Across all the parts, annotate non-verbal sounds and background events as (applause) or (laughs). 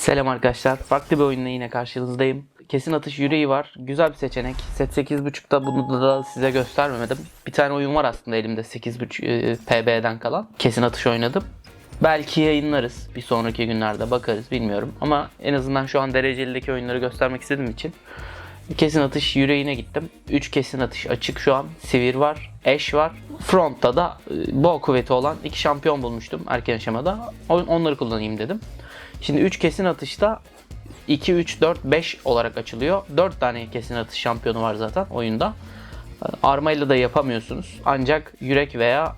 Selam arkadaşlar. Farklı bir oyunla yine karşınızdayım. Kesin atış yüreği var. Güzel bir seçenek. Set 8.5'da bunu da size göstermemedim. Bir tane oyun var aslında elimde 8.5 e, PB'den kalan. Kesin atış oynadım. Belki yayınlarız bir sonraki günlerde bakarız bilmiyorum. Ama en azından şu an derecelideki oyunları göstermek istediğim için kesin atış yüreğine gittim. 3 kesin atış açık şu an. Sivir var, Eş var. Front'ta da e, bol kuvveti olan iki şampiyon bulmuştum erken aşamada. On- Onları kullanayım dedim. Şimdi 3 kesin atışta 2, 3, 4, 5 olarak açılıyor. 4 tane kesin atış şampiyonu var zaten oyunda. Armayla da yapamıyorsunuz. Ancak yürek veya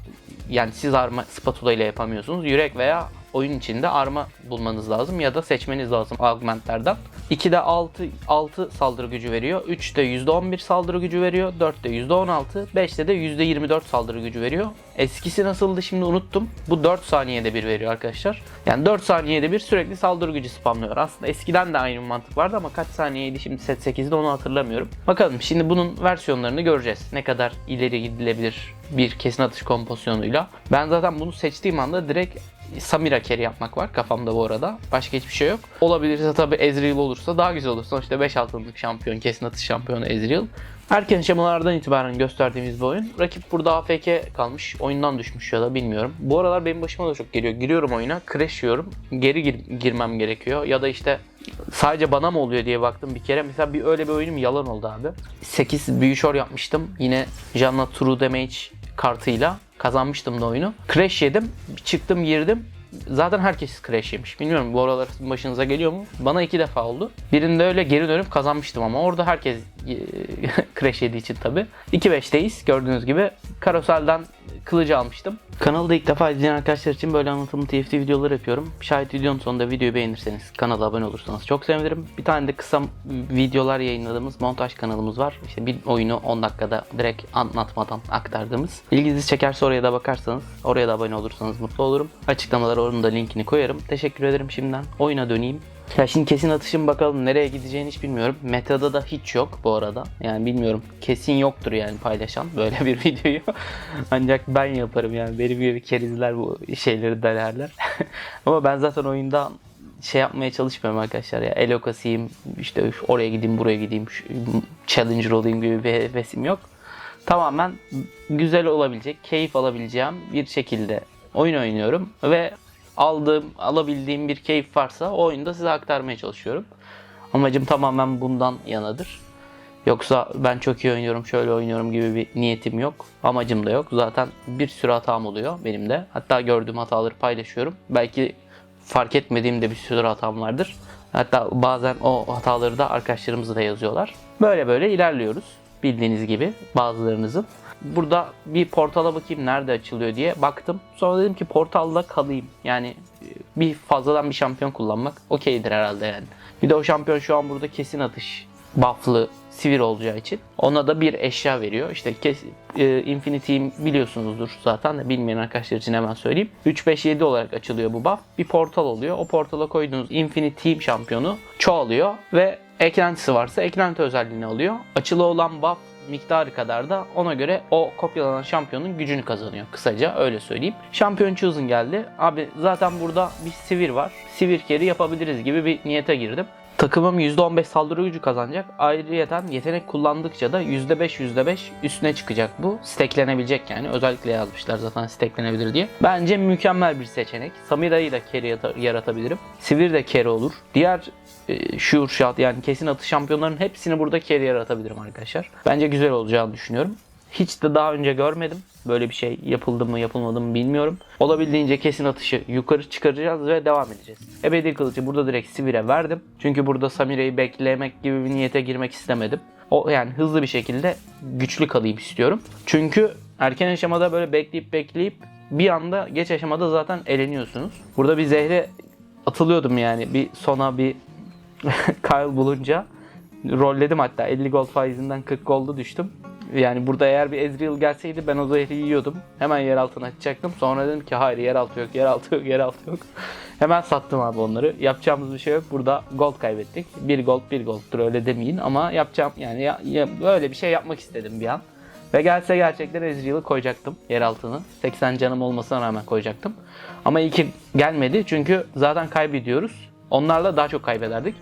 yani siz arma spatula ile yapamıyorsunuz. Yürek veya oyun içinde arma bulmanız lazım ya da seçmeniz lazım augmentlerden. 2'de 6, 6 saldırı gücü veriyor. 3'te %11 saldırı gücü veriyor. 4'te %16. 5'te de %24 saldırı gücü veriyor. Eskisi nasıldı şimdi unuttum. Bu 4 saniyede bir veriyor arkadaşlar. Yani 4 saniyede bir sürekli saldırı gücü spamlıyor. Aslında eskiden de aynı mantık vardı ama kaç saniyeydi şimdi set 8'de onu hatırlamıyorum. Bakalım şimdi bunun versiyonlarını göreceğiz. Ne kadar ileri gidilebilir bir kesin atış kompozisyonuyla. Ben zaten bunu seçtiğim anda direkt Samira carry yapmak var kafamda bu arada. Başka hiçbir şey yok. Olabilirse tabii Ezreal olursa daha güzel olur. Sonuçta 5 altınlık şampiyon, kesin atış şampiyonu Ezreal. Erken aşamalardan itibaren gösterdiğimiz bir oyun. Rakip burada AFK kalmış. Oyundan düşmüş ya da bilmiyorum. Bu aralar benim başıma da çok geliyor. Giriyorum oyuna, crash yiyorum. Geri gir- girmem gerekiyor. Ya da işte sadece bana mı oluyor diye baktım bir kere. Mesela bir öyle bir oyunum yalan oldu abi. 8 büyüşor yapmıştım. Yine Janna True Damage kartıyla kazanmıştım da oyunu. Crash yedim. Çıktım girdim. Zaten herkes crash yemiş. Bilmiyorum bu aralar başınıza geliyor mu? Bana iki defa oldu. Birinde öyle geri dönüp kazanmıştım ama orada herkes (laughs) crash yediği için tabi. 2-5'teyiz gördüğünüz gibi. Karosel'den kılıcı almıştım. Kanalda ilk defa izleyen arkadaşlar için böyle anlatımlı TFT videoları yapıyorum. Şayet videonun sonunda videoyu beğenirseniz, kanala abone olursanız çok sevinirim. Bir tane de kısa videolar yayınladığımız montaj kanalımız var. İşte bir oyunu 10 dakikada direkt anlatmadan aktardığımız. İlginizi çekerse oraya da bakarsanız, oraya da abone olursanız mutlu olurum. Açıklamalara onun da linkini koyarım. Teşekkür ederim şimdiden. Oyuna döneyim. Ya şimdi kesin atışım bakalım nereye gideceğini hiç bilmiyorum. Metada da hiç yok bu arada. Yani bilmiyorum. Kesin yoktur yani paylaşan böyle bir (laughs) videoyu. Ancak ben yaparım yani. Benim gibi kerizler bu şeyleri denerler. (laughs) Ama ben zaten oyunda şey yapmaya çalışmıyorum arkadaşlar ya. Elo kasayım, işte oraya gideyim, buraya gideyim, challenger olayım gibi bir hevesim yok. Tamamen güzel olabilecek, keyif alabileceğim bir şekilde oyun oynuyorum ve aldığım, alabildiğim bir keyif varsa o oyunda size aktarmaya çalışıyorum. Amacım tamamen bundan yanadır. Yoksa ben çok iyi oynuyorum, şöyle oynuyorum gibi bir niyetim yok. Amacım da yok. Zaten bir sürü hatam oluyor benim de. Hatta gördüğüm hataları paylaşıyorum. Belki fark etmediğim de bir sürü hatam vardır. Hatta bazen o hataları da arkadaşlarımız da yazıyorlar. Böyle böyle ilerliyoruz. Bildiğiniz gibi bazılarınızın. Burada bir portala bakayım nerede açılıyor diye baktım. Sonra dedim ki portalda kalayım. Yani e, bir fazladan bir şampiyon kullanmak okeydir herhalde yani. Bir de o şampiyon şu an burada kesin atış buff'lı sivir olacağı için ona da bir eşya veriyor. İşte kes, e, Infinity'yi biliyorsunuzdur zaten de bilmeyen arkadaşlar için hemen söyleyeyim. 3 5 7 olarak açılıyor bu buff. Bir portal oluyor. O portala koyduğunuz Infinity şampiyonu çoğalıyor ve eklentisi varsa eklenti özelliğini alıyor. Açılı olan buff miktarı kadar da ona göre o kopyalanan şampiyonun gücünü kazanıyor. Kısaca öyle söyleyeyim. Şampiyon chosen geldi. Abi zaten burada bir sivir var. Sivir carry yapabiliriz gibi bir niyete girdim. Takımım %15 saldırı gücü kazanacak. Ayrıyeten yetenek kullandıkça da %5 %5 üstüne çıkacak bu. Stacklenebilecek yani. Özellikle yazmışlar zaten stacklenebilir diye. Bence mükemmel bir seçenek. Samira'yı da carry yaratabilirim. Sivir de carry olur. Diğer e, sure shot yani kesin atış şampiyonların hepsini burada carry yaratabilirim arkadaşlar. Bence güzel olacağını düşünüyorum. Hiç de daha önce görmedim. Böyle bir şey yapıldı mı yapılmadı mı bilmiyorum. Olabildiğince kesin atışı yukarı çıkaracağız ve devam edeceğiz. Ebedi kılıcı burada direkt Sivir'e verdim. Çünkü burada Samira'yı beklemek gibi bir niyete girmek istemedim. O yani hızlı bir şekilde güçlü kalayım istiyorum. Çünkü erken aşamada böyle bekleyip bekleyip bir anda geç aşamada zaten eleniyorsunuz. Burada bir zehre atılıyordum yani bir sona bir (laughs) Kyle bulunca rolledim hatta 50 gold faizinden 40 golda düştüm. Yani burada eğer bir Ezreal gelseydi ben o zehri yiyordum. Hemen yer altına atacaktım. Sonra dedim ki hayır yer altı yok, yer altı yok, yer altı yok. (laughs) Hemen sattım abi onları. Yapacağımız bir şey yok. Burada gold kaybettik. Bir gold bir golddur öyle demeyin ama yapacağım yani ya, ya- böyle bir şey yapmak istedim bir an. Ve gelse gerçekten Ezreal'ı koyacaktım yer altını. 80 canım olmasına rağmen koyacaktım. Ama iyi gelmedi çünkü zaten kaybediyoruz. Onlarla daha çok kaybederdik.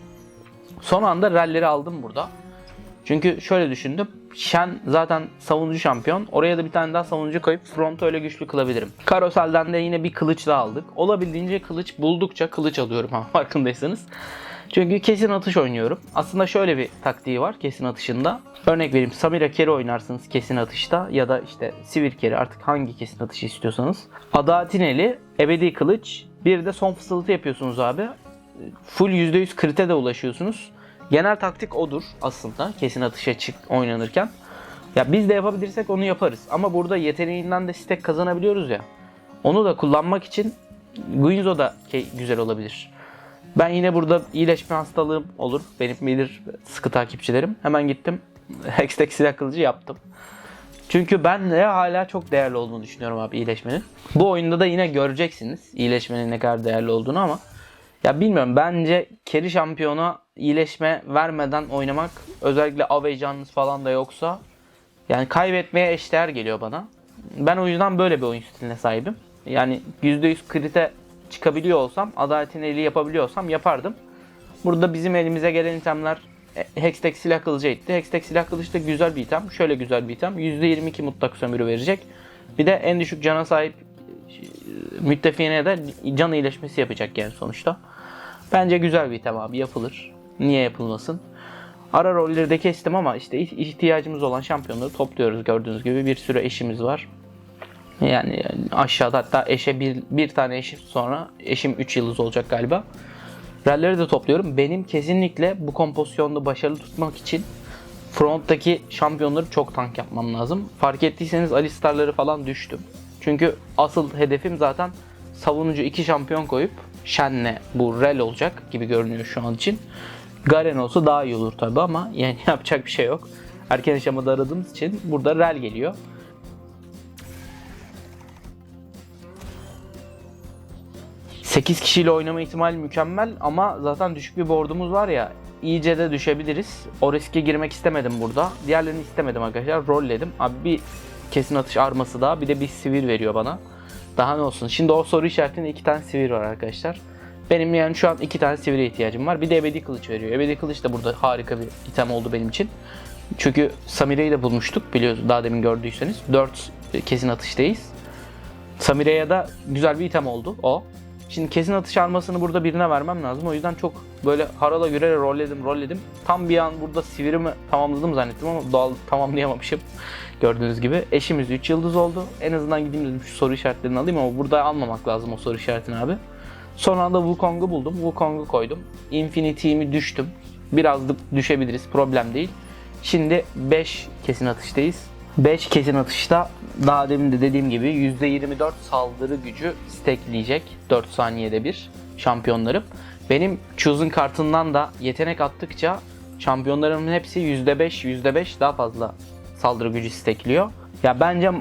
Son anda ralleri aldım burada. Çünkü şöyle düşündüm. Shen zaten savunucu şampiyon. Oraya da bir tane daha savunucu koyup frontu öyle güçlü kılabilirim. Karosel'den de yine bir kılıç daha aldık. Olabildiğince kılıç buldukça kılıç alıyorum ha (laughs) farkındaysanız. Çünkü kesin atış oynuyorum. Aslında şöyle bir taktiği var kesin atışında. Örnek vereyim Samira Keri oynarsınız kesin atışta ya da işte Sivir Keri artık hangi kesin atışı istiyorsanız. Adatineli, Ebedi Kılıç bir de son fısıltı yapıyorsunuz abi. Full %100 krite de ulaşıyorsunuz. Genel taktik odur aslında kesin atışa çık oynanırken. Ya biz de yapabilirsek onu yaparız. Ama burada yeteneğinden de stack kazanabiliyoruz ya. Onu da kullanmak için Guinzo da güzel olabilir. Ben yine burada iyileşme hastalığım olur. Benim bilir sıkı takipçilerim. Hemen gittim. (laughs) Hextech silah kılıcı yaptım. Çünkü ben de hala çok değerli olduğunu düşünüyorum abi iyileşmenin. Bu oyunda da yine göreceksiniz iyileşmenin ne kadar değerli olduğunu ama ya bilmiyorum bence keri şampiyona iyileşme vermeden oynamak özellikle av heyecanınız falan da yoksa yani kaybetmeye eşdeğer geliyor bana. Ben o yüzden böyle bir oyun stiline sahibim. Yani %100 krite çıkabiliyor olsam, adaletin eli yapabiliyorsam yapardım. Burada bizim elimize gelen itemler e, Hextech silah kılıcı etti. Hextech silah kılıcı da güzel bir item. Şöyle güzel bir item. %22 mutlak sömürü verecek. Bir de en düşük cana sahip e, müttefiğine de can iyileşmesi yapacak yani sonuçta. Bence güzel bir item abi yapılır. Niye yapılmasın? Ara rolleri de kestim ama işte ihtiyacımız olan şampiyonları topluyoruz gördüğünüz gibi. Bir sürü eşimiz var. Yani aşağıda hatta eşe bir, bir tane eşim sonra eşim 3 yıldız olacak galiba. Ralleri de topluyorum. Benim kesinlikle bu kompozisyonda başarılı tutmak için fronttaki şampiyonları çok tank yapmam lazım. Fark ettiyseniz Alistar'ları falan düştüm. Çünkü asıl hedefim zaten savunucu iki şampiyon koyup Shen'le bu rel olacak gibi görünüyor şu an için. Garen olsa daha iyi olur tabi ama yani (laughs) yapacak bir şey yok. Erken aşamada aradığımız için burada rel geliyor. Sekiz kişiyle oynama ihtimali mükemmel ama zaten düşük bir board'umuz var ya iyice de düşebiliriz. O riske girmek istemedim burada. Diğerlerini istemedim arkadaşlar. Rolledim. Abi bir kesin atış arması daha bir de bir sivir veriyor bana. Daha ne olsun. Şimdi o soru işaretinde iki tane sivir var arkadaşlar. Benim yani şu an iki tane sivire ihtiyacım var. Bir de ebedi kılıç veriyor. Ebedi kılıç da burada harika bir item oldu benim için. Çünkü Samire'yi de bulmuştuk biliyorsunuz daha demin gördüyseniz. 4 kesin atıştayız. Samire'ye de güzel bir item oldu o. Şimdi kesin atış armasını burada birine vermem lazım. O yüzden çok böyle harala göre rolledim rolledim. Tam bir an burada sivirimi tamamladım zannettim ama doğal tamamlayamamışım. Gördüğünüz gibi. Eşimiz 3 yıldız oldu. En azından gideyim dedim şu soru işaretlerini alayım ama burada almamak lazım o soru işaretini abi. Son anda Wukong'u buldum. Wukong'u koydum. Infinity'mi düştüm. Biraz da düşebiliriz. Problem değil. Şimdi 5 kesin atıştayız. 5 kesin atışta daha demin de dediğim gibi %24 saldırı gücü stackleyecek 4 saniyede bir şampiyonlarım. Benim Chosen kartından da yetenek attıkça şampiyonlarımın hepsi %5 %5 daha fazla saldırı gücü stackliyor. Ya bence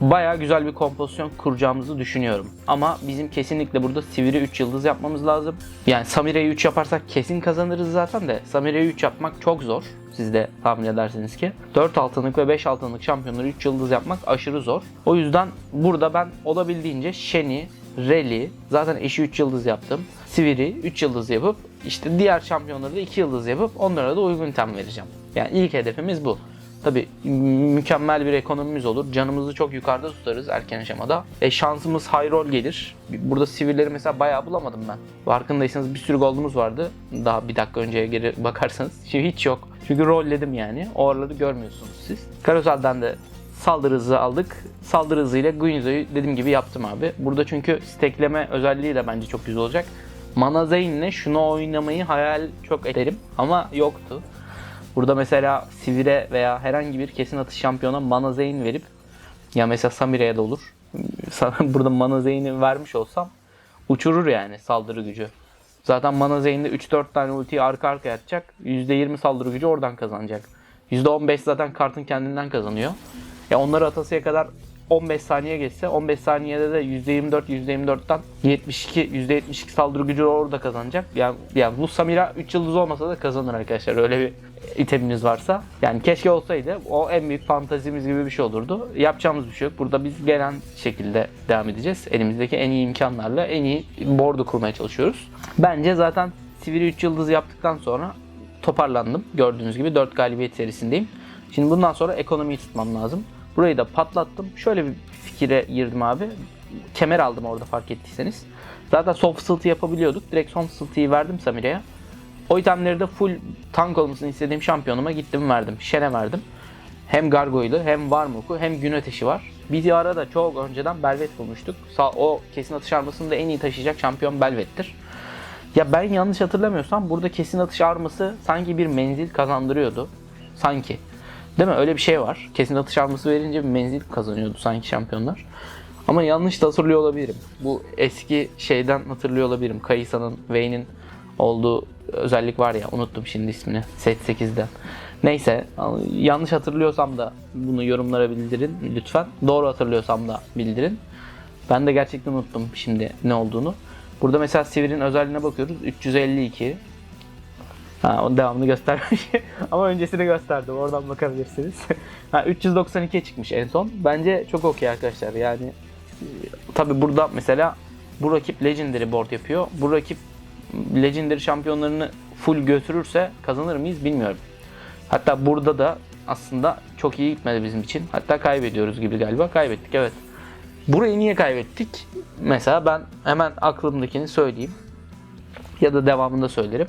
baya güzel bir kompozisyon kuracağımızı düşünüyorum. Ama bizim kesinlikle burada Sivir'i 3 yıldız yapmamız lazım. Yani Samire'yi 3 yaparsak kesin kazanırız zaten de Samire'yi 3 yapmak çok zor. Siz de tahmin edersiniz ki. 4 altınlık ve 5 altınlık şampiyonları 3 yıldız yapmak aşırı zor. O yüzden burada ben olabildiğince Shen'i, Rel'i, zaten eşi 3 yıldız yaptım. Sivir'i 3 yıldız yapıp işte diğer şampiyonları da 2 yıldız yapıp onlara da uygun item vereceğim. Yani ilk hedefimiz bu. Tabi mükemmel bir ekonomimiz olur. Canımızı çok yukarıda tutarız erken aşamada. E şansımız high roll gelir. Burada sivilleri mesela bayağı bulamadım ben. Farkındaysanız bir sürü gold'umuz vardı. Daha bir dakika önceye geri bakarsanız. Şimdi hiç yok. Çünkü rolledim yani. O araları görmüyorsunuz siz. Karosel'den de saldırı hızı aldık. Saldırı hızıyla Guinzo'yu dediğim gibi yaptım abi. Burada çünkü stekleme özelliği de bence çok güzel olacak. Mana Zayn'le şunu oynamayı hayal çok ederim ama yoktu. Burada mesela Sivir'e veya herhangi bir kesin atış şampiyona Mana Zayn verip ya mesela Samire'ye de olur. (laughs) Burada Mana Zayn'i vermiş olsam uçurur yani saldırı gücü. Zaten Mana Zayn'de 3-4 tane ultiyi arka arkaya atacak. %20 saldırı gücü oradan kazanacak. %15 zaten kartın kendinden kazanıyor. Ya onları atasıya kadar 15 saniye geçse 15 saniyede de %24 %24'ten 72 %72 saldırı gücü orada kazanacak. Yani, yani bu Samira 3 yıldız olmasa da kazanır arkadaşlar. Öyle bir iteminiz varsa. Yani keşke olsaydı o en büyük fantazimiz gibi bir şey olurdu. Yapacağımız bir şey yok. Burada biz gelen şekilde devam edeceğiz. Elimizdeki en iyi imkanlarla en iyi board'u kurmaya çalışıyoruz. Bence zaten Sivri 3 yıldız yaptıktan sonra toparlandım. Gördüğünüz gibi 4 galibiyet serisindeyim. Şimdi bundan sonra ekonomiyi tutmam lazım. Burayı da patlattım. Şöyle bir fikire girdim abi. Kemer aldım orada fark ettiyseniz. Zaten son fısıltı yapabiliyorduk. Direkt son fısıltıyı verdim Samire'ye. O itemleri de full tank olmasını istediğim şampiyonuma gittim verdim. Şen'e verdim. Hem Gargoyle'u hem Varmok'u hem Gün Ateşi var. Bir ara da çok önceden Belvet bulmuştuk. O kesin atış armasını da en iyi taşıyacak şampiyon Belvet'tir. Ya ben yanlış hatırlamıyorsam burada kesin atış arması sanki bir menzil kazandırıyordu. Sanki. Değil mi? Öyle bir şey var. Kesin atış arması verince menzil kazanıyordu sanki şampiyonlar. Ama yanlış da hatırlıyor olabilirim. Bu eski şeyden hatırlıyor olabilirim. Kayısa'nın, Vayne'in olduğu özellik var ya unuttum şimdi ismini. Set 8'den. Neyse yanlış hatırlıyorsam da bunu yorumlara bildirin lütfen. Doğru hatırlıyorsam da bildirin. Ben de gerçekten unuttum şimdi ne olduğunu. Burada mesela Sivir'in özelliğine bakıyoruz. 352. Ha, onun devamını göstermiş. (laughs) Ama öncesini gösterdim. Oradan bakabilirsiniz. (laughs) ha, 392'ye çıkmış en son. Bence çok okey arkadaşlar. Yani tabi burada mesela bu rakip Legendary board yapıyor. Bu rakip Legendary şampiyonlarını full götürürse kazanır mıyız bilmiyorum. Hatta burada da aslında çok iyi gitmedi bizim için. Hatta kaybediyoruz gibi galiba. Kaybettik evet. Burayı niye kaybettik? Mesela ben hemen aklımdakini söyleyeyim. Ya da devamında söylerim.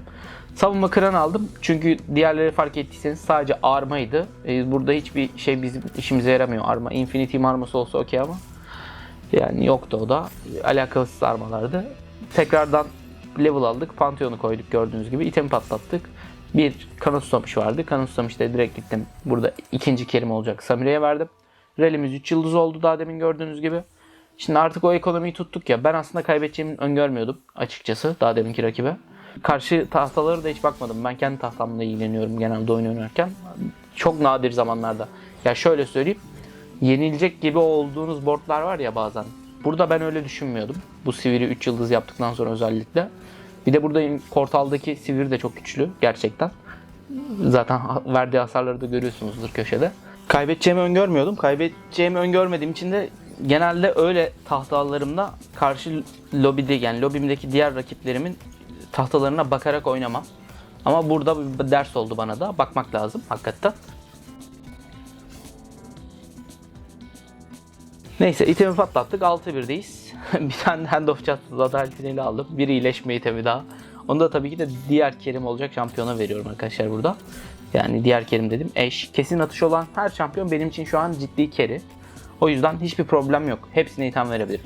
Savunma kıran aldım. Çünkü diğerleri fark ettiyseniz sadece armaydı. Ee, Burada hiçbir şey bizim işimize yaramıyor arma. Infinity arması olsa okey ama. Yani yoktu o da. Alakasız armalardı. Tekrardan level aldık. Pantheon'u koyduk gördüğünüz gibi. item patlattık. Bir kanı susamış vardı. Kanı susamışta direkt gittim. Burada ikinci kerim olacak. Samire'ye verdim. Rally'miz 3 yıldız oldu daha demin gördüğünüz gibi. Şimdi artık o ekonomiyi tuttuk ya. Ben aslında kaybedeceğimi öngörmüyordum açıkçası daha deminki rakibe. Karşı tahtaları da hiç bakmadım. Ben kendi tahtamla ilgileniyorum genelde oyun oynarken. Çok nadir zamanlarda. Ya şöyle söyleyeyim. Yenilecek gibi olduğunuz boardlar var ya bazen. Burada ben öyle düşünmüyordum. Bu Sivri 3 yıldız yaptıktan sonra özellikle. Bir de burada Portal'daki Sivri de çok güçlü gerçekten. Zaten verdiği hasarları da görüyorsunuzdur köşede. Kaybedeceğimi öngörmüyordum. Kaybedeceğimi öngörmediğim için de genelde öyle tahtalarımda karşı lobide yani lobimdeki diğer rakiplerimin tahtalarına bakarak oynamam. Ama burada bir ders oldu bana da. Bakmak lazım hakikaten. Neyse itemi patlattık 6-1'deyiz. (laughs) bir tane Hand of Justice adaletini aldım. Bir iyileşme itemi daha. Onu da tabii ki de diğer kerim olacak şampiyona veriyorum arkadaşlar burada. Yani diğer kerim dedim. Eş. Kesin atış olan her şampiyon benim için şu an ciddi keri. O yüzden hiçbir problem yok. Hepsine item verebilirim.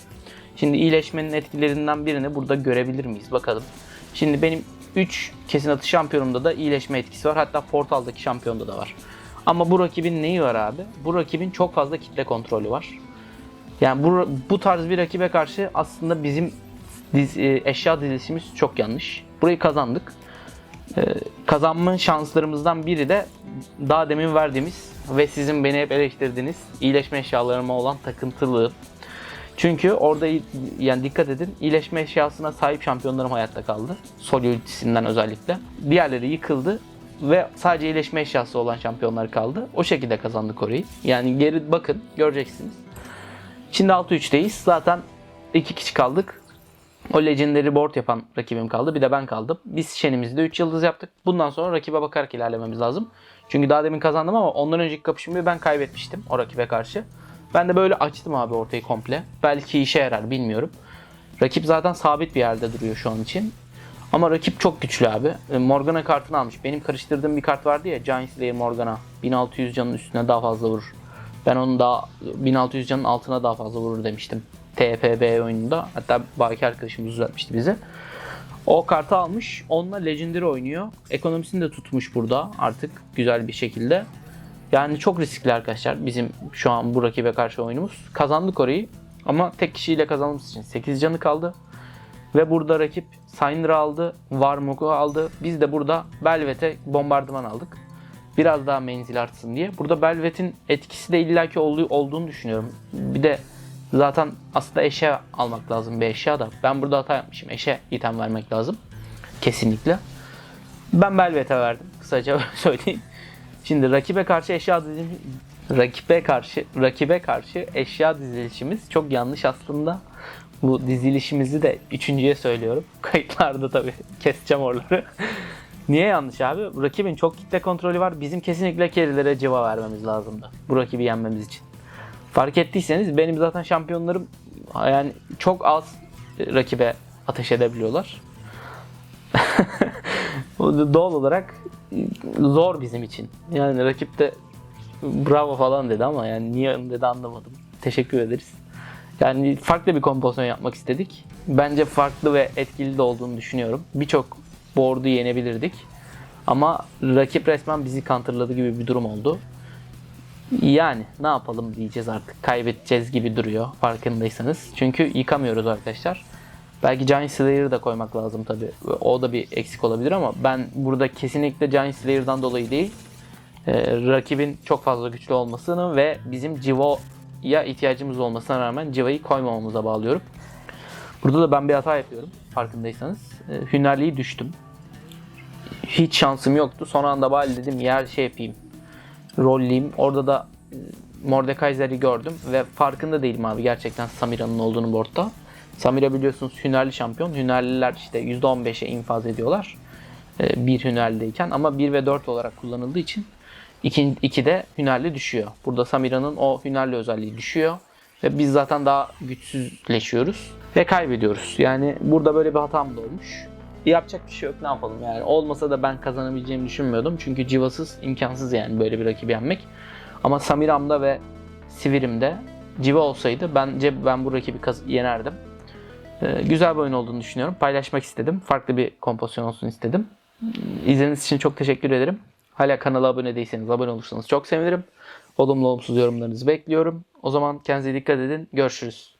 Şimdi iyileşmenin etkilerinden birini burada görebilir miyiz? Bakalım. Şimdi benim 3 kesin atış şampiyonumda da iyileşme etkisi var. Hatta Portal'daki şampiyonda da var. Ama bu rakibin neyi var abi? Bu rakibin çok fazla kitle kontrolü var. Yani bu, bu tarz bir rakibe karşı aslında bizim diz, e, eşya dizilişimiz çok yanlış. Burayı kazandık. E, kazanma şanslarımızdan biri de daha demin verdiğimiz ve sizin beni hep eleştirdiğiniz iyileşme eşyalarıma olan takıntılığım. Çünkü orada yani dikkat edin iyileşme eşyasına sahip şampiyonlarım hayatta kaldı. Sol özellikle. Diğerleri yıkıldı ve sadece iyileşme eşyası olan şampiyonlar kaldı. O şekilde kazandık orayı. Yani geri bakın göreceksiniz. Şimdi 6-3'teyiz. Zaten iki kişi kaldık. O Legendary board yapan rakibim kaldı. Bir de ben kaldım. Biz Shen'imizi de 3 yıldız yaptık. Bundan sonra rakibe bakarak ilerlememiz lazım. Çünkü daha demin kazandım ama ondan önceki kapışmayı ben kaybetmiştim o rakibe karşı. Ben de böyle açtım abi ortayı komple. Belki işe yarar bilmiyorum. Rakip zaten sabit bir yerde duruyor şu an için. Ama rakip çok güçlü abi. E, Morgana kartını almış. Benim karıştırdığım bir kart vardı ya Giant Slayer Morgana. 1600 canın üstüne daha fazla vurur. Ben onun daha 1600 canın altına daha fazla vurur demiştim. TPB oyununda. Hatta Baki arkadaşımız düzeltmişti bizi. O kartı almış. Onunla Legendary oynuyor. Ekonomisini de tutmuş burada artık güzel bir şekilde. Yani çok riskli arkadaşlar bizim şu an bu rakibe karşı oyunumuz. Kazandık orayı ama tek kişiyle kazanmamız için 8 canı kaldı. Ve burada rakip Syndra aldı, Varmog'u aldı. Biz de burada Belvet'e bombardıman aldık. Biraz daha menzil artsın diye. Burada Belvet'in etkisi de illaki olduğu, olduğunu düşünüyorum. Bir de zaten aslında eşya almak lazım bir eşya da. Ben burada hata yapmışım. Eşe item vermek lazım. Kesinlikle. Ben Belvet'e verdim. Kısaca öyle (laughs) söyleyeyim. Şimdi rakibe karşı eşya dizilimi rakibe karşı rakibe karşı eşya dizilişimiz çok yanlış aslında. Bu dizilişimizi de üçüncüye söylüyorum. (laughs) Kayıtlarda tabii keseceğim oraları. Niye yanlış abi? Rakibin çok kitle kontrolü var. Bizim kesinlikle kerilere civa vermemiz lazımdı. Bu rakibi yenmemiz için. Fark ettiyseniz benim zaten şampiyonlarım yani çok az rakibe ateş edebiliyorlar. (laughs) Doğal olarak zor bizim için. Yani rakip de bravo falan dedi ama yani niye dedi anlamadım. Teşekkür ederiz. Yani farklı bir kompozisyon yapmak istedik. Bence farklı ve etkili de olduğunu düşünüyorum. Birçok board'u yenebilirdik. Ama rakip resmen bizi counterladı gibi bir durum oldu. Yani ne yapalım diyeceğiz artık. Kaybedeceğiz gibi duruyor farkındaysanız. Çünkü yıkamıyoruz arkadaşlar. Belki Giant Slayer'ı da koymak lazım tabi. O da bir eksik olabilir ama ben burada kesinlikle Giant Slayer'dan dolayı değil. e, rakibin çok fazla güçlü olmasını ve bizim Civo'ya ihtiyacımız olmasına rağmen Civo'yu koymamamıza bağlıyorum. Burada da ben bir hata yapıyorum farkındaysanız. E, hünerliği düştüm. Hiç şansım yoktu. Son anda bari dedim yer şey yapayım. Rolleyim. Orada da e, Mordekaiser'i gördüm ve farkında değilim abi gerçekten Samira'nın olduğunu boardta. Samira biliyorsunuz hünerli şampiyon. Hünerliler işte %15'e infaz ediyorlar. e, Bir hünerliyken ama 1 ve 4 olarak kullanıldığı için 2, 2'de hünerli düşüyor. Burada Samira'nın o hünerli özelliği düşüyor. Ve biz zaten daha güçsüzleşiyoruz. Ve kaybediyoruz. Yani burada böyle bir hatam da olmuş. Yapacak bir şey yok ne yapalım yani. Olmasa da ben kazanabileceğimi düşünmüyordum. Çünkü civasız imkansız yani böyle bir rakibi yenmek. Ama Samiram'da ve Sivirim'de civa olsaydı bence ben bu rakibi yenerdim. Ee, güzel bir oyun olduğunu düşünüyorum. Paylaşmak istedim. Farklı bir kompozisyon olsun istedim. İzlediğiniz için çok teşekkür ederim. Hala kanala abone değilseniz abone olursanız çok sevinirim. Olumlu olumsuz yorumlarınızı bekliyorum. O zaman kendinize dikkat edin. Görüşürüz.